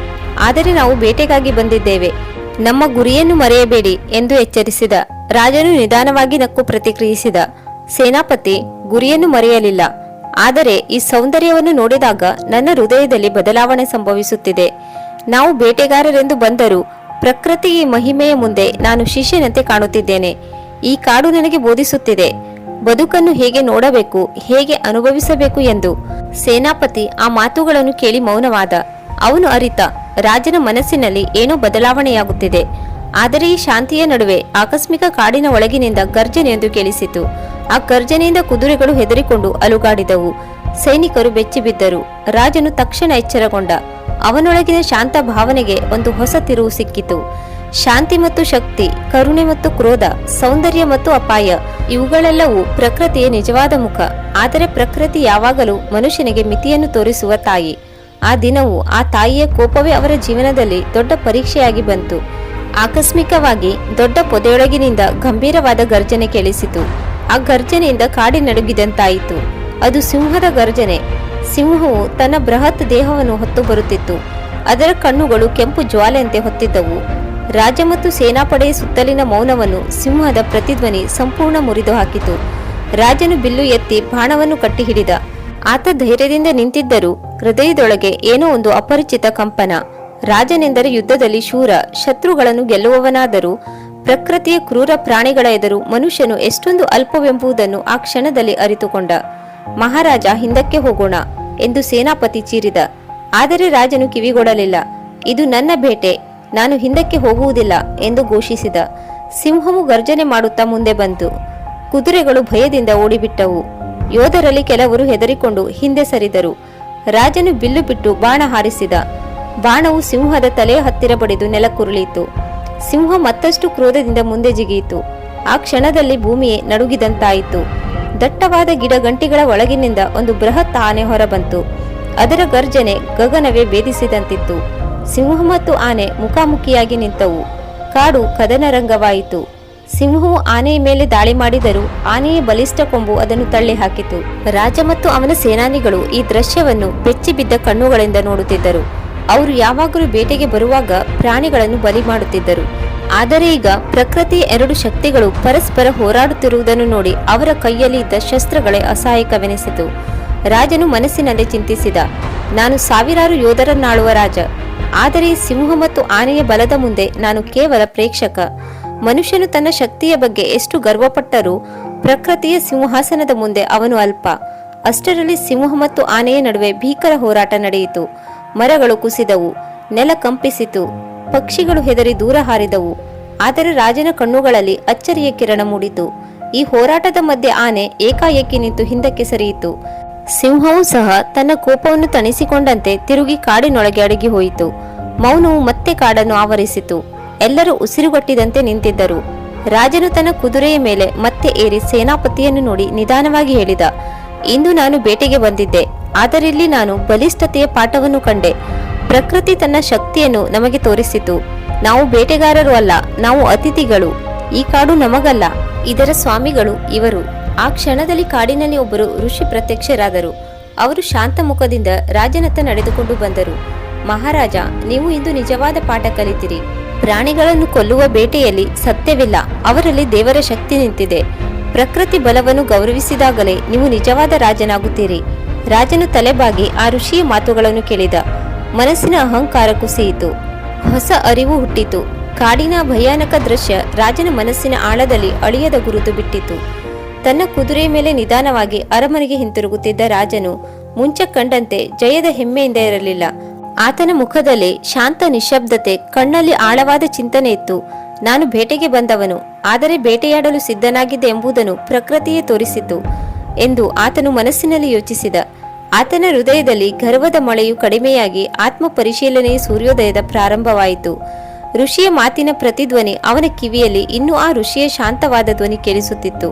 [SPEAKER 1] ಆದರೆ ನಾವು ಬೇಟೆಗಾಗಿ ಬಂದಿದ್ದೇವೆ. ನಮ್ಮ ಗುರಿಯನ್ನು ಮರೆಯಬೇಡಿ ಎಂದು ಎಚ್ಚರಿಸಿದ. ರಾಜನು ನಿಧಾನವಾಗಿ ನಕ್ಕು ಪ್ರತಿಕ್ರಿಯಿಸಿದ. ಸೇನಾಪತಿ, ಗುರಿಯನ್ನು ಮರೆಯಲಿಲ್ಲ. ಆದರೆ ಈ ಸೌಂದರ್ಯವನ್ನು ನೋಡಿದಾಗ ನನ್ನ ಹೃದಯದಲ್ಲಿ ಬದಲಾವಣೆ ಸಂಭವಿಸುತ್ತಿದೆ. ನಾವು ಬೇಟೆಗಾರರೆಂದು ಬಂದರೂ ಪ್ರಕೃತಿ ಈ ಮಹಿಮೆಯ ಮುಂದೆ ನಾನು ಶಿಷ್ಯನಂತೆ ಕಾಣುತ್ತಿದ್ದೇನೆ. ಈ ಕಾಡು ನನಗೆ ಬೋಧಿಸುತ್ತಿದೆ. ಬದುಕನ್ನು ಹೇಗೆ ನೋಡಬೇಕು, ಹೇಗೆ ಅನುಭವಿಸಬೇಕು ಎಂದು. ಸೇನಾಪತಿ ಆ ಮಾತುಗಳನ್ನು ಕೇಳಿ ಮೌನವಾದ. ಅವನು ಅರಿತ, ರಾಜನ ಮನಸ್ಸಿನಲ್ಲಿ ಏನೋ ಬದಲಾವಣೆಯಾಗುತ್ತಿದೆ. ಆದರೆ ಈ ಶಾಂತಿಯ ನಡುವೆ ಆಕಸ್ಮಿಕ ಕಾಡಿನ ಒಳಗಿನಿಂದ ಗರ್ಜನೆಯೊಂದು ಕೇಳಿಸಿತು. ಆ ಕರ್ಜನೆಯಿಂದ ಕುದುರೆಗಳು ಹೆದರಿಕೊಂಡು ಅಲುಗಾಡಿದವು. ಸೈನಿಕರು ಬೆಚ್ಚಿಬಿದ್ದರು ರಾಜನು ತಕ್ಷಣ ಎಚ್ಚರಗೊಂಡ. ಅವನೊಳಗಿನ ಶಾಂತ ಭಾವನೆಗೆ ಒಂದು ಹೊಸ ತಿರುವು ಸಿಕ್ಕಿತು. ಶಾಂತಿ ಮತ್ತು ಶಕ್ತಿ, ಕರುಣೆ ಮತ್ತು ಕ್ರೋಧ, ಸೌಂದರ್ಯ ಮತ್ತು ಅಪಾಯ, ಇವುಗಳೆಲ್ಲವೂ ಪ್ರಕೃತಿಯ ನಿಜವಾದ ಮುಖ. ಆದರೆ ಪ್ರಕೃತಿ ಯಾವಾಗಲೂ ಮನುಷ್ಯನಿಗೆ ಮಿತಿಯನ್ನು ತೋರಿಸುವ ತಾಯಿ. ಆ ದಿನವು ಆ ತಾಯಿಯ ಕೋಪವೇ ಅವರ ಜೀವನದಲ್ಲಿ ದೊಡ್ಡ ಪರೀಕ್ಷೆಯಾಗಿ ಬಂತು. ಆಕಸ್ಮಿಕವಾಗಿ ದೊಡ್ಡ ಪೊದೆಯೊಳಗಿನಿಂದ ಗಂಭೀರವಾದ ಗರ್ಜನೆ ಕೇಳಿಸಿತು. ಆ ಗರ್ಜನೆಯಿಂದ ಕಾಡಿ ನಡುಗಿದಂತಾಯಿತು. ಅದು ಸಿಂಹದ ಗರ್ಜನೆ. ಸಿಂಹವು ತನ್ನ ಬೃಹತ್ ದೇಹವನ್ನು ಹೊತ್ತು ಬರುತ್ತಿತ್ತು. ಅದರ ಕಣ್ಣುಗಳು ಕೆಂಪು ಜ್ವಾಲೆಯಂತೆ ಹೊತ್ತಿದ್ದವು. ರಾಜ ಮತ್ತು ಸೇನಾಪಡೆಯ ಸುತ್ತಲಿನ ಮೌನವನ್ನು ಸಿಂಹದ ಪ್ರತಿಧ್ವನಿ ಸಂಪೂರ್ಣ ಮುರಿದು ಹಾಕಿತು. ರಾಜನು ಬಿಲ್ಲು ಎತ್ತಿ ಬಾಣವನ್ನು ಕಟ್ಟಿಹಿಡಿದ. ಆತ ಧೈರ್ಯದಿಂದ ನಿಂತಿದ್ದರೂ ಹೃದಯದೊಳಗೆ ಏನೋ ಒಂದು ಅಪರಿಚಿತ ಕಂಪನ. ರಾಜನೆಂದರೆ ಯುದ್ಧದಲ್ಲಿ ಶೂರ, ಶತ್ರುಗಳನ್ನು ಗೆಲ್ಲುವವನಾದರೂ ಪ್ರಕೃತಿಯ ಕ್ರೂರ ಪ್ರಾಣಿಗಳ ಎದುರು ಮನುಷ್ಯನು ಎಷ್ಟೊಂದು ಅಲ್ಪವೆಂಬುದನ್ನು ಆ ಕ್ಷಣದಲ್ಲಿ ಅರಿತುಕೊಂಡ. ಮಹಾರಾಜ, ಹಿಂದಕ್ಕೆ ಹೋಗೋಣ ಎಂದು ಸೇನಾಪತಿ ಚೀರಿದ. ಆದರೆ ರಾಜನು ಕಿವಿಗೊಡಲಿಲ್ಲ. ಇದು ನನ್ನ ಬೇಟೆ ನಾನು ಹಿಂದಕ್ಕೆ ಹೋಗುವುದಿಲ್ಲ ಎಂದು ಘೋಷಿಸಿದ. ಸಿಂಹವು ಗರ್ಜನೆ ಮಾಡುತ್ತಾ ಮುಂದೆ ಬಂತು. ಕುದುರೆಗಳು ಭಯದಿಂದ ಓಡಿಬಿಟ್ಟವು. ಯೋಧರಲ್ಲಿ ಕೆಲವರು ಹೆದರಿಕೊಂಡು ಹಿಂದೆ ಸರಿದರು. ರಾಜನು ಬಿಲ್ಲು ಬಿಟ್ಟು ಬಾಣ ಹಾರಿಸಿದ. ಬಾಣವು ಸಿಂಹದ ತಲೆಯ ಹತ್ತಿರ ಬಡಿದು ನೆಲಕ್ಕುರುಳಿತು. ಸಿಂಹ ಮತ್ತಷ್ಟು ಕ್ರೋಧದಿಂದ ಮುಂದೆ ಜಿಗಿಯಿತು. ಆ ಕ್ಷಣದಲ್ಲಿ ಭೂಮಿಯೇ ನಡುಗಿದಂತಾಯಿತು. ದಟ್ಟವಾದ ಗಿಡಗಂಟಿಗಳ ಒಳಗಿನಿಂದ ಒಂದು ಬೃಹತ್ ಆನೆ ಹೊರಬಂತು. ಅದರ ಗರ್ಜನೆ ಗಗನವೇ ಭೇದಿಸಿದಂತಿತ್ತು. ಸಿಂಹ ಮತ್ತು ಆನೆ ಮುಖಾಮುಖಿಯಾಗಿ ನಿಂತವು. ಕಾಡು ಕದನರಂಗವಾಯಿತು. ಸಿಂಹವು ಆನೆಯ ಮೇಲೆ ದಾಳಿ ಮಾಡಿದರೂ ಆನೆಯ ಬಲಿಷ್ಠ ಕೊಂಬು ಅದನ್ನು ತಳ್ಳಿ ಹಾಕಿತು. ರಾಜ ಮತ್ತು ಅವನ ಸೇನಾನಿಗಳು ಈ ದೃಶ್ಯವನ್ನು ಬೆಚ್ಚಿಬಿದ್ದ ಕಣ್ಣುಗಳಿಂದ ನೋಡುತ್ತಿದ್ದರು. ಅವರು ಯಾವಾಗಲೂ ಬೇಟೆಗೆ ಬರುವಾಗ ಪ್ರಾಣಿಗಳನ್ನು ಬಲಿ ಮಾಡುತ್ತಿದ್ದರು. ಆದರೆ ಈಗ ಪ್ರಕೃತಿಯ ಎರಡು ಶಕ್ತಿಗಳು ಪರಸ್ಪರ ಹೋರಾಡುತ್ತಿರುವುದನ್ನು ನೋಡಿ ಅವರ ಕೈಯಲ್ಲಿ ಇದ್ದ ಶಸ್ತ್ರಗಳೇ ಅಸಹಾಯಕವೆನಿಸಿತು. ರಾಜನು ಮನಸ್ಸಿನಲ್ಲಿ ಚಿಂತಿಸಿದ, ನಾನು ಸಾವಿರಾರು ಯೋಧರನ್ನಾಳುವ ರಾಜ, ಆದರೆ ಸಿಂಹ ಮತ್ತು ಆನೆಯ ಬಲದ ಮುಂದೆ ನಾನು ಕೇವಲ ಪ್ರೇಕ್ಷಕ. ಮನುಷ್ಯನು ತನ್ನ ಶಕ್ತಿಯ ಬಗ್ಗೆ ಎಷ್ಟು ಗರ್ವಪಟ್ಟರೂ ಪ್ರಕೃತಿಯ ಸಿಂಹಾಸನದ ಮುಂದೆ ಅವನು ಅಲ್ಪ. ಅಷ್ಟರಲ್ಲಿ ಸಿಂಹ ಮತ್ತು ಆನೆಯ ನಡುವೆ ಭೀಕರ ಹೋರಾಟ ನಡೆಯಿತು. ಮರಗಳು ಕುಸಿದವು, ನೆಲ ಕಂಪಿಸಿತು, ಪಕ್ಷಿಗಳು ಹೆದರಿ ದೂರ ಹಾರಿದವು. ಆದರೆ ರಾಜನ ಕಣ್ಣುಗಳಲ್ಲಿ ಅಚ್ಚರಿಯ ಕಿರಣ ಮೂಡಿತು. ಈ ಹೋರಾಟದ ಮಧ್ಯೆ ಆನೆ ಏಕಾಏಕಿ ನಿಂತು ಹಿಂದಕ್ಕೆ ಸರಿಯಿತು. ಸಿಂಹವು ಸಹ ತನ್ನ ಕೋಪವನ್ನು ತಣಿಸಿಕೊಂಡಂತೆ ತಿರುಗಿ ಕಾಡಿನೊಳಗೆ ಅಡಗಿ ಹೋಯಿತು. ಮೌನವು ಮತ್ತೆ ಕಾಡನ್ನು ಆವರಿಸಿತು. ಎಲ್ಲರೂ ಉಸಿರುಗಟ್ಟಿದಂತೆ ನಿಂತಿದ್ದರು. ರಾಜನು ತನ್ನ ಕುದುರೆಯ ಮೇಲೆ ಮತ್ತೆ ಏರಿ ಸೇನಾಪತಿಯನ್ನು ನೋಡಿ ನಿಧಾನವಾಗಿ ಹೇಳಿದ, ಇಂದು ನಾನು ಬೇಟೆಗೆ ಬಂದಿದ್ದೆ. ಆದರಿಲ್ಲಿ ನಾನು ಬಲಿಷ್ಠತೆಯ ಪಾಠವನ್ನು ಕಂಡೆ. ಪ್ರಕೃತಿ ತನ್ನ ಶಕ್ತಿಯನ್ನು ನಮಗೆ ತೋರಿಸಿತು. ನಾವು ಬೇಟೆಗಾರರು ಅಲ್ಲ, ನಾವು ಅತಿಥಿಗಳು. ಈ ಕಾಡು ನಮಗಲ್ಲ, ಇದರ ಸ್ವಾಮಿಗಳು ಇವರು. ಆ ಕ್ಷಣದಲ್ಲಿ ಕಾಡಿನಲ್ಲಿ ಒಬ್ಬರು ಋಷಿ ಪ್ರತ್ಯಕ್ಷರಾದರು. ಅವರು ಶಾಂತ ಮುಖದಿಂದ ರಾಜನತ್ತ ನಡೆದುಕೊಂಡು ಬಂದರು. ಮಹಾರಾಜ, ನೀವು ಇಂದು ನಿಜವಾದ ಪಾಠ ಕಲಿತಿರಿ. ಪ್ರಾಣಿಗಳನ್ನು ಕೊಲ್ಲುವ ಬೇಟೆಯಲ್ಲಿ ಸತ್ಯವಿಲ್ಲ, ಅವರಲ್ಲಿ ದೇವರ ಶಕ್ತಿ ನಿಂತಿದೆ. ಪ್ರಕೃತಿ ಬಲವನ್ನು ಗೌರವಿಸಿದಾಗಲೇ ನೀವು ನಿಜವಾದ ರಾಜನಾಗುತ್ತೀರಿ. ರಾಜನು ತಲೆಬಾಗಿ ಆ ಋಷಿಯ ಮಾತುಗಳನ್ನು ಕೇಳಿದ. ಮನಸ್ಸಿನ ಅಹಂಕಾರ ಕುಸಿಯಿತು. ಹೊಸ ಅರಿವು ಹುಟ್ಟಿತು. ಕಾಡಿನ ಭಯಾನಕ ದೃಶ್ಯ ರಾಜನ ಮನಸ್ಸಿನ ಆಳದಲ್ಲಿ ಅಳಿಯದ ಗುರುತು ಬಿಟ್ಟಿತು. ತನ್ನ ಕುದುರೆ ಮೇಲೆ ನಿಧಾನವಾಗಿ ಅರಮನೆಗೆ ಹಿಂತಿರುಗುತ್ತಿದ್ದ ರಾಜನು ಮುಂಚೆ ಕಂಡಂತೆ ಜಯದ ಹೆಮ್ಮೆಯಿಂದ ಇರಲಿಲ್ಲ. ಆತನ ಮುಖದಲ್ಲಿ ಶಾಂತ ನಿಶಬ್ದತೆ, ಕಣ್ಣಲ್ಲಿ ಆಳವಾದ ಚಿಂತನೆ ಇತ್ತು. ನಾನು ಬೇಟೆಗೆ ಬಂದವನು, ಆದರೆ ಬೇಟೆಯಾಡಲು ಸಿದ್ಧನಾಗಿದ್ದೆ ಎಂಬುದನ್ನು ಪ್ರಕೃತಿಯೇ ತೋರಿಸಿತು. ಎಂದು ಆತನು ಮನಸ್ಸಿನಲ್ಲಿ ಯೋಚಿಸಿದ. ಆತನ ಹೃದಯದಲ್ಲಿ ಗರ್ವದ ಮಳೆಯು ಕಡಿಮೆಯಾಗಿ ಆತ್ಮ ಪರಿಶೀಲನೆಯ ಸೂರ್ಯೋದಯದ ಪ್ರಾರಂಭವಾಯಿತು. ಋಷಿಯ ಮಾತಿನ ಪ್ರತಿಧ್ವನಿ ಅವನ ಕಿವಿಯಲ್ಲಿ ಇನ್ನೂ ಆ ಋಷಿಯ ಶಾಂತವಾದ ಧ್ವನಿ ಕೇಳಿಸುತ್ತಿತ್ತು.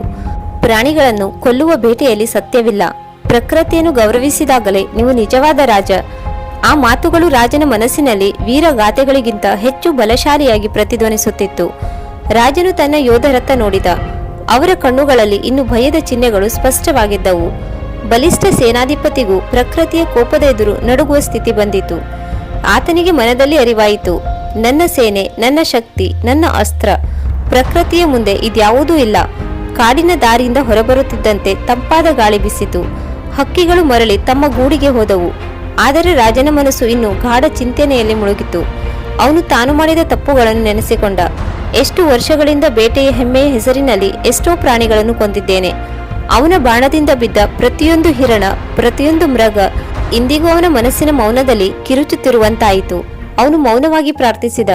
[SPEAKER 1] ಪ್ರಾಣಿಗಳನ್ನು ಕೊಲ್ಲುವ ಬೇಟೆಯಲ್ಲಿ ಸತ್ಯವಿಲ್ಲ. ಪ್ರಕೃತಿಯನ್ನು ಗೌರವಿಸಿದಾಗಲೇ ನೀವು ನಿಜವಾದ ರಾಜ. ಆ ಮಾತುಗಳು ರಾಜನ ಮನಸ್ಸಿನಲ್ಲಿ ವೀರಗಾಥೆಗಳಿಗಿಂತ ಹೆಚ್ಚು ಬಲಶಾಲಿಯಾಗಿ ಪ್ರತಿಧ್ವನಿಸುತ್ತಿತ್ತು. ರಾಜನು ತನ್ನ ಯೋಧರತ್ತ ನೋಡಿದ. ಅವರ ಕಣ್ಣುಗಳಲ್ಲಿ ಇನ್ನು ಭಯದ ಚಿಹ್ನೆಗಳು ಸ್ಪಷ್ಟವಾಗಿದ್ದವು. ಬಲಿಷ್ಠ ಸೇನಾಧಿಪತಿಗೂ ಪ್ರಕೃತಿಯ ಕೋಪದ ಎದುರು ನಡುಗುವ ಸ್ಥಿತಿ ಬಂದಿತು. ಆತನಿಗೆ ಮನದಲ್ಲಿ ಅರಿವಾಯಿತು. ನನ್ನ ಸೇನೆ, ನನ್ನ ಶಕ್ತಿ, ನನ್ನ ಅಸ್ತ್ರ, ಪ್ರಕೃತಿಯ ಮುಂದೆ ಇದ್ಯಾವುದೂ ಇಲ್ಲ. ಕಾಡಿನ ದಾರಿಯಿಂದ ಹೊರಬರುತ್ತಿದ್ದಂತೆ ತಂಪಾದ ಗಾಳಿ ಬಿಸಿತು. ಹಕ್ಕಿಗಳು ಮರಳಿ ತಮ್ಮ ಗೂಡಿಗೆ ಹೋದವು. ಆದರೆ ರಾಜನ ಮನಸ್ಸು ಇನ್ನು ಗಾಢ ಚಿಂತನೆಯಲ್ಲಿ ಮುಳುಗಿತು. ಅವನು ತಾನು ಮಾಡಿದ ತಪ್ಪುಗಳನ್ನು ನೆನೆಸಿಕೊಂಡ. ಎಷ್ಟು ವರ್ಷಗಳಿಂದ ಬೇಟೆಯ ಹೆಮ್ಮೆಯ ಹೆಸರಿನಲ್ಲಿ ಎಷ್ಟೋ ಪ್ರಾಣಿಗಳನ್ನು ಕೊಂದಿದ್ದೇನೆ. ಅವನ ಬಾಣದಿಂದ ಬಿದ್ದ ಪ್ರತಿಯೊಂದು ಹಿರಣ, ಪ್ರತಿಯೊಂದು ಮೃಗ, ಇಂದಿಗೂ ಅವನ ಮನಸ್ಸಿನ ಮೌನದಲ್ಲಿ ಕಿರುಚುತ್ತಿರುವಂತಾಯಿತು. ಅವನು ಮೌನವಾಗಿ ಪ್ರಾರ್ಥಿಸಿದ,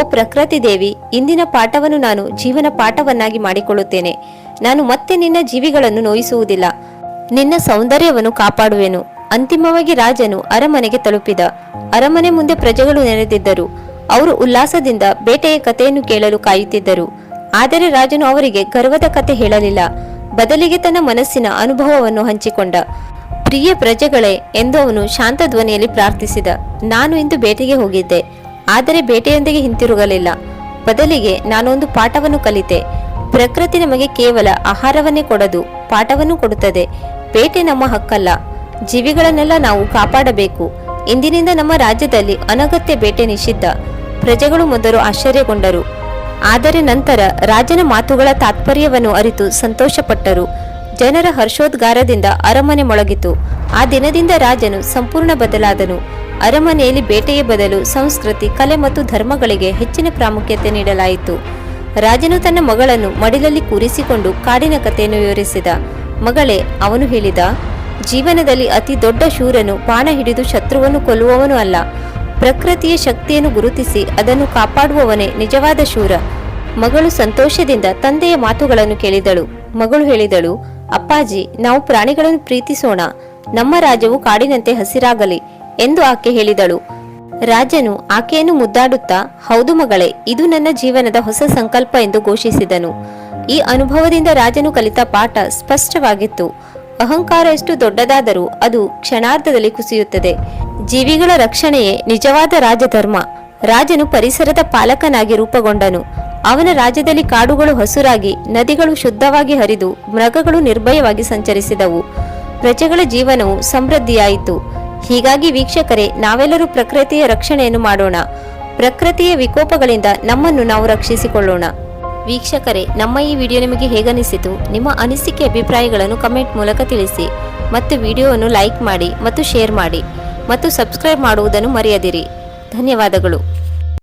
[SPEAKER 1] ಓ ಪ್ರಕೃತಿ ದೇವಿ, ಇಂದಿನ ಪಾಠವನ್ನು ನಾನು ಜೀವನ ಪಾಠವನ್ನಾಗಿ ಮಾಡಿಕೊಳ್ಳುತ್ತೇನೆ. ನಾನು ಮತ್ತೆ ನಿನ್ನ ಜೀವಿಗಳನ್ನು ನೋಯಿಸುವುದಿಲ್ಲ. ನಿನ್ನ ಸೌಂದರ್ಯವನ್ನು ಕಾಪಾಡುವೆನು. ಅಂತಿಮವಾಗಿ ರಾಜನು ಅರಮನೆಗೆ ತಲುಪಿದ. ಅರಮನೆ ಮುಂದೆ ಪ್ರಜೆಗಳು ನೆರೆದಿದ್ದರು. ಅವರು ಉಲ್ಲಾಸದಿಂದ ಬೇಟೆಯ ಕಥೆಯನ್ನು ಕೇಳಲು ಕಾಯುತ್ತಿದ್ದರು. ಆದರೆ ರಾಜನು ಅವರಿಗೆ ಗರ್ವದ ಕತೆ ಹೇಳಲಿಲ್ಲ. ಬದಲಿಗೆ ತನ್ನ ಮನಸ್ಸಿನ ಅನುಭವವನ್ನು ಹಂಚಿಕೊಂಡ. ಪ್ರಿಯ ಪ್ರಜೆಗಳೇ ಎಂದು ಅವನು ಶಾಂತ ಧ್ವನಿಯಲ್ಲಿ ಪ್ರಾರ್ಥಿಸಿದ. ನಾನು ಇಂದು ಬೇಟೆಗೆ ಹೋಗಿದ್ದೆ. ಆದರೆ ಬೇಟೆಯೊಂದಿಗೆ ಹಿಂತಿರುಗಲಿಲ್ಲ. ಬದಲಿಗೆ ನಾನೊಂದು ಪಾಠವನ್ನು ಕಲಿತೆ. ಪ್ರಕೃತಿ ನಮಗೆ ಕೇವಲ ಆಹಾರವನ್ನೇ ಕೊಡದು, ಪಾಠವನ್ನು ಕೊಡುತ್ತದೆ. ಬೇಟೆ ನಮ್ಮ ಹಕ್ಕಲ್ಲ. ಜೀವಿಗಳನ್ನೆಲ್ಲ ನಾವು ಕಾಪಾಡಬೇಕು. ಇಂದಿನಿಂದ ನಮ್ಮ ರಾಜ್ಯದಲ್ಲಿ ಅನಗತ್ಯ ಬೇಟೆ ನಿಷಿದ್ಧ. ಪ್ರಜೆಗಳು ಮೊದಲು ಆಶ್ಚರ್ಯಗೊಂಡರು. ಆದರೆ ನಂತರ ರಾಜನ ಮಾತುಗಳ ತಾತ್ಪರ್ಯವನ್ನು ಅರಿತು ಸಂತೋಷಪಟ್ಟರು. ಜನರ ಹರ್ಷೋದ್ಗಾರದಿಂದ ಅರಮನೆ ಮೊಳಗಿತು. ಆ ದಿನದಿಂದ ರಾಜನು ಸಂಪೂರ್ಣ ಬದಲಾದನು. ಅರಮನೆಯಲ್ಲಿ ಬೇಟೆಯ ಬದಲು ಸಂಸ್ಕೃತಿ, ಕಲೆ ಮತ್ತು ಧರ್ಮಗಳಿಗೆ ಹೆಚ್ಚಿನ ಪ್ರಾಮುಖ್ಯತೆ ನೀಡಲಾಯಿತು. ರಾಜನು ತನ್ನ ಮಗಳನ್ನು ಮಡಿಲಲ್ಲಿ ಕೂರಿಸಿಕೊಂಡು ಕಾಡಿನ ಕಥೆಯನ್ನು ವಿವರಿಸಿದ. ಮಗಳೇ, ಅವನು ಹೇಳಿದ, ಜೀವನದಲ್ಲಿ ಅತಿ ದೊಡ್ಡ ಶೂರನು, ಬಾಣ ಹಿಡಿದು ಶತ್ರುವನ್ನು ಕೊಲ್ಲುವವನು ಅಲ್ಲ. ಪ್ರಕೃತಿಯ ಶಕ್ತಿಯನ್ನು ಗುರುತಿಸಿ ಅದನ್ನು ಕಾಪಾಡುವವನೇ ನಿಜವಾದ ಶೂರ. ಮಗಳು ಸಂತೋಷದಿಂದ ತಂದೆಯ ಮಾತುಗಳನ್ನು ಕೇಳಿದಳು. ಮಗಳು ಹೇಳಿದಳು, ಅಪ್ಪಾಜಿ, ನಾವು ಪ್ರಾಣಿಗಳನ್ನು ಪ್ರೀತಿಸೋಣ. ನಮ್ಮ ರಾಜವು ಕಾಡಿನಂತೆ ಹಸಿರಾಗಲಿ ಎಂದು ಆಕೆ ಹೇಳಿದಳು. ರಾಜನು ಆಕೆಯನ್ನು ಮುದ್ದಾಡುತ್ತಾ, ಹೌದು ಮಗಳೇ, ಇದು ನನ್ನ ಜೀವನದ ಹೊಸ ಸಂಕಲ್ಪ ಎಂದು ಘೋಷಿಸಿದನು. ಈ ಅನುಭವದಿಂದ ರಾಜನು ಕಲಿತ ಪಾಠ ಸ್ಪಷ್ಟವಾಗಿತ್ತು. ಅಹಂಕಾರ ಎಷ್ಟು ದೊಡ್ಡದಾದರೂ ಅದು ಕ್ಷಣಾರ್ಧದಲ್ಲಿ ಕುಸಿಯುತ್ತದೆ. ಜೀವಿಗಳ ರಕ್ಷಣೆಯೇ ನಿಜವಾದ ರಾಜಧರ್ಮ. ರಾಜನು ಪರಿಸರದ ಪಾಲಕನಾಗಿ ರೂಪುಗೊಂಡನು. ಅವನ ರಾಜ್ಯದಲ್ಲಿ ಕಾಡುಗಳು ಹಸುರಾಗಿ, ನದಿಗಳು ಶುದ್ಧವಾಗಿ ಹರಿದು, ಮೃಗಗಳು ನಿರ್ಭಯವಾಗಿ ಸಂಚರಿಸಿದವು. ಪ್ರಜೆಗಳ ಜೀವನವು ಸಮೃದ್ಧಿಯಾಯಿತು. ಹೀಗಾಗಿ ವೀಕ್ಷಕರೇ, ನಾವೆಲ್ಲರೂ ಪ್ರಕೃತಿಯ ರಕ್ಷಣೆಯನ್ನು ಮಾಡೋಣ. ಪ್ರಕೃತಿಯ ವಿಕೋಪಗಳಿಂದ ನಮ್ಮನ್ನು ನಾವು ರಕ್ಷಿಸಿಕೊಳ್ಳೋಣ. ವೀಕ್ಷಕರೇ, ನಮ್ಮ ಈ ವಿಡಿಯೋ ನಿಮಗೆ ಹೇಗನಿಸಿತು ನಿಮ್ಮ ಅನಿಸಿಕೆ, ಅಭಿಪ್ರಾಯಗಳನ್ನು ಕಮೆಂಟ್ ಮೂಲಕ ತಿಳಿಸಿ. ಮತ್ತು ವಿಡಿಯೋವನ್ನು ಲೈಕ್ ಮಾಡಿ ಮತ್ತು ಶೇರ್ ಮಾಡಿ. ಮತ್ತು ಸಬ್ಸ್ಕ್ರೈಬ್ ಮಾಡುವುದನ್ನು ಮರೆಯದಿರಿ. ಧನ್ಯವಾದಗಳು.